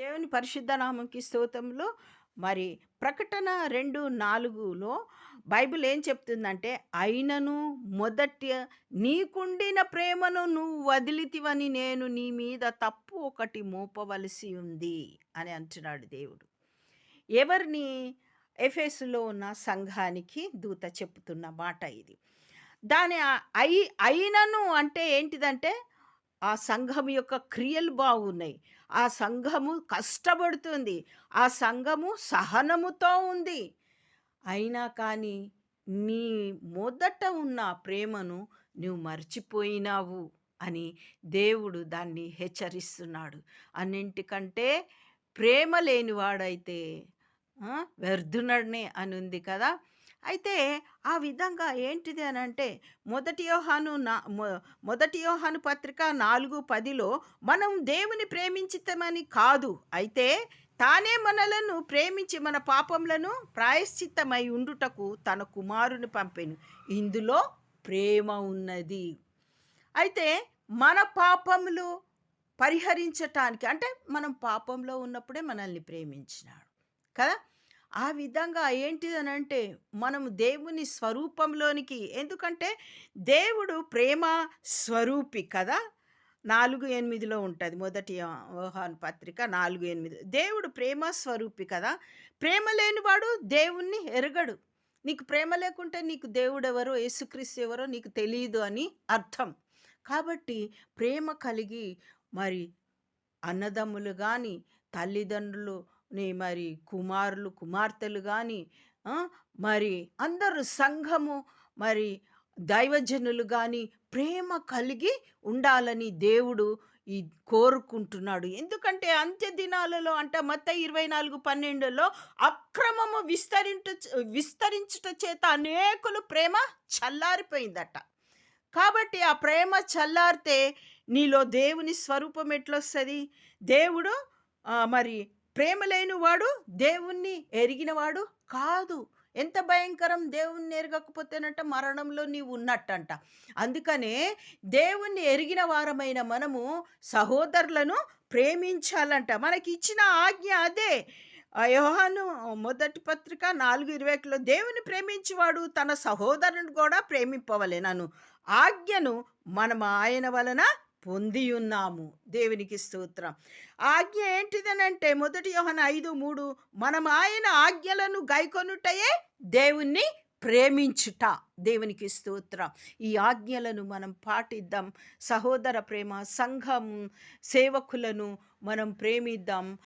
దేవుని పరిశుద్ధ నామంకి స్తోత్రంలో మరి ప్రకటన రెండు నాలుగులో బైబిల్ ఏం చెప్తుందంటే అయినను మొదట నీకుండిన ప్రేమను నువ్వు వదిలితివని నేను నీ మీద తప్పు ఒకటి మోపవలసి ఉంది అని అంటున్నాడు దేవుడు. ఎవరిని? ఎఫెస్లో ఉన్న సంఘానికి దూత చెప్తున్న మాట ఇది. దాని అయి అయినను అంటే ఏంటిదంటే ఆ సంఘం యొక్క క్రియలు బాగున్నాయి. ఆ సంఘము కష్టపడుతుంది. ఆ సంఘము సహనముతో ఉంది. అయినా కానీ నీ మొదట ఉన్న ప్రేమను నువ్వు మర్చిపోయినావు అని దేవుడు దాన్ని హెచ్చరిస్తున్నాడు. అన్నింటికంటే ప్రేమ లేనివాడైతే వ్యర్థునడనే అని ఉంది కదా. అయితే ఆ విధంగా ఏంటిది అని అంటే మొదటి యోహాను నా మొ- మొదటి యోహాను పత్రిక నాలుగు పదిలో మనం దేవుని ప్రేమించితమని కాదు. అయితే తానే మనలను ప్రేమించి మన పాపములను ప్రాయశ్చిత్తమై ఉండుటకు తన కుమారుని పంపెను. ఇందులో ప్రేమ ఉన్నది. అయితే మన పాపములు పరిహరించటానికి అంటే మనం పాపంలో ఉన్నప్పుడే మనల్ని ప్రేమించినాడు. కదా? ఆ విధంగా ఏంటిదనంటే మనం దేవుని స్వరూపంలోనికి ఎందుకంటే దేవుడు ప్రేమ స్వరూపి కదా? నాలుగు ఎనిమిదిలో ఉంటుంది మొదటి యోహాను పత్రిక నాలుగు ఎనిమిది. దేవుడు ప్రేమ స్వరూపి కదా? ప్రేమ లేనివాడు దేవుణ్ణి ఎరగడు. నీకు ప్రేమ లేకుంటే నీకు దేవుడు ఎవరో యేసుక్రీస్తు ఎవరో నీకు తెలియదు అని అర్థం. కాబట్టి ప్రేమ కలిగి మరి అన్నదమ్ములు కానీ తల్లిదండ్రులు నీ మరి కుమారులు కుమార్తెలు కానీ మరి అందరూ సంఘము మరి దైవజనులు కానీ ప్రేమ కలిగి ఉండాలని దేవుడు ఈ కోరుకుంటున్నాడు. ఎందుకంటే అంత్య దినాలలో అంటే మొత్తం ఇరవై నాలుగు పన్నెండులో అక్రమము విస్తరించ విస్తరించుట చేత అనేకులు ప్రేమ చల్లారిపోయిందట. కాబట్టి ఆ ప్రేమ చల్లారితే నీలో దేవుని స్వరూపం ఎట్లొస్తుంది? దేవుడు మరి ప్రేమ లేనివాడు దేవుణ్ణి ఎరిగినవాడు కాదు. ఎంత భయంకరం దేవుణ్ణి ఎరగకపోతేనంట మరణంలో నీవు ఉన్నట్టంట. అందుకనే దేవుణ్ణి ఎరిగిన వారమైన మనము సహోదరులను ప్రేమించాలంట. మనకి ఇచ్చిన ఆజ్ఞ అదే. యోహాను మొదటి పత్రిక నాలుగు ఇరవైలో దేవుని ప్రేమించేవాడు తన సహోదరుని కూడా ప్రేమింపవలెనను ఆజ్ఞను మనం ఆయన వలన పొంది ఉన్నాము దేవునికి స్తోత్రం. ఆజ్ఞ ఏంటిదనంటే మొదటి యోహన ఐదు మూడు మనం ఆయన ఆజ్ఞలను గైకొనుటయే దేవుణ్ణి ప్రేమించుట. దేవునికి స్తోత్రం. ఈ ఆజ్ఞలను మనం పాటిద్దాం. సహోదర ప్రేమ సంఘం సేవకులను మనం ప్రేమిద్దాం.